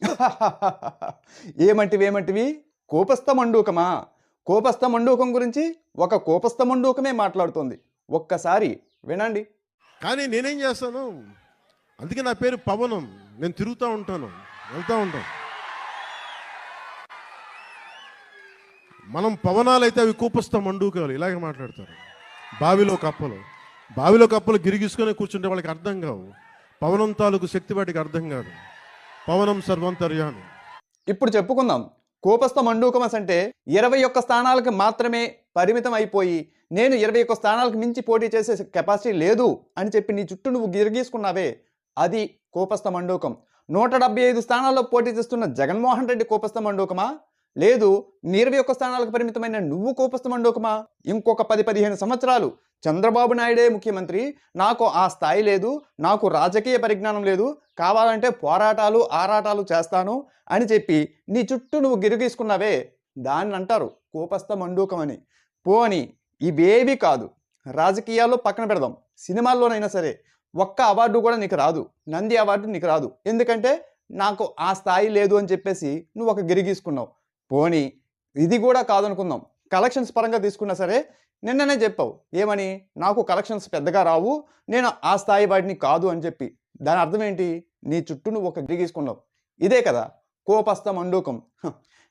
ఏమంటివి ఏమంటివి? కోపస్థ మండూకమా కోపస్థ మండూకం గురించి ఒక కోపస్థ మండూకమే మాట్లాడుతోంది. ఒక్కసారి వినండి. కానీ నేనేం చేస్తాను? అందుకే నా పేరు పవనం. నేను తిరుగుతూ ఉంటాను. వెళ్తూ ఉంటాను. మనం పవనాలు అయితే అవి కూపస్థ మండూకాలు ఇలాగే మాట్లాడతారు. బావిలో కప్పలు. బావిలో కప్పలు గిరిగిసుకొని కూర్చుంటే వాళ్ళకి అర్థం కావు. పవనం తాలూకు శక్తి వాటికి అర్థం కాదు. పవనం సర్వంతర్యామి. ఇప్పుడు చెప్పుకుందాం. కోపస్థ మండూకమస్ అంటే ఇరవై ఒక్క స్థానాలకు మాత్రమే పరిమితం అయిపోయి నేను ఇరవై ఒక్క స్థానాలకు మించి పోటీ చేసే కెపాసిటీ లేదు అని చెప్పి నీ చుట్టూ నువ్వు గిరిగీసుకున్నావే అది కోపస్థ మండూకం. నూట డెబ్బై ఐదు స్థానాల్లో పోటీ చేస్తున్న జగన్మోహన్ రెడ్డి కోపస్థ మండూకమా? లేదు ఇరవై ఒక్క స్థానాలకు పరిమితమైన నువ్వు కోపస్తమండోకమా ఇంకొక పది పదిహేను సంవత్సరాలు. చంద్రబాబు నాయుడే ముఖ్యమంత్రి. నాకు ఆ స్థాయి లేదు నాకు రాజకీయ పరిజ్ఞానం లేదు. కావాలంటే పోరాటాలు ఆరాటాలు చేస్తాను అని చెప్పి నీ చుట్టూ నువ్వు గిరిగీసుకున్నావే. దాన్ని అంటారు కోపస్థ మండూకం అని పోని ఇవేవి కాదు. రాజకీయాల్లో పక్కన పెడదాం. సినిమాల్లోనైనా సరే ఒక్క అవార్డు కూడా నీకు రాదు. నంది అవార్డు నీకు రాదు. ఎందుకంటే నాకు ఆ స్థాయి లేదు అని చెప్పేసి నువ్వు ఒక గిరిగీసుకున్నావు. పోని ఇది కూడా కాదనుకుందాం. కలెక్షన్స్ పరంగా తీసుకున్నా సరే నిన్ననే చెప్పావు. ఏమని? నాకు కలెక్షన్స్ పెద్దగా రావు. నేను ఆ స్థాయి వాటిని కాదు అని చెప్పి. దాని అర్థం ఏంటి? నీ చుట్టూ నువ్వు ఒక గిరిగీసుకున్నావు ఇదే కదా. కోపస్థ మండూకం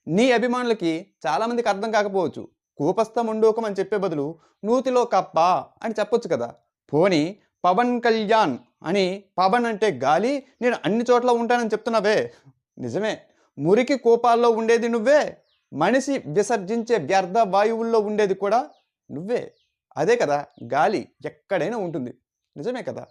నీ అభిమానులకి చాలామందికి అర్థం కాకపోవచ్చు. కోపస్థ మండూకం అని చెప్పే బదులు నూతిలో కప్ప అని చెప్పొచ్చు కదా. పోని పవన్ కళ్యాణ్ అని పవన్ అంటే గాలి నేను అన్ని చోట్ల ఉంటానని చెప్తున్నావే. నిజమే. మురికి కోపాల్లో ఉండేది నువ్వే. మనిషి విసర్జించే వ్యర్థ వాయువుల్లో ఉండేది కూడా నువ్వే. అదే కదా గాలి ఎక్కడైనా ఉంటుంది. నిజమే కదా?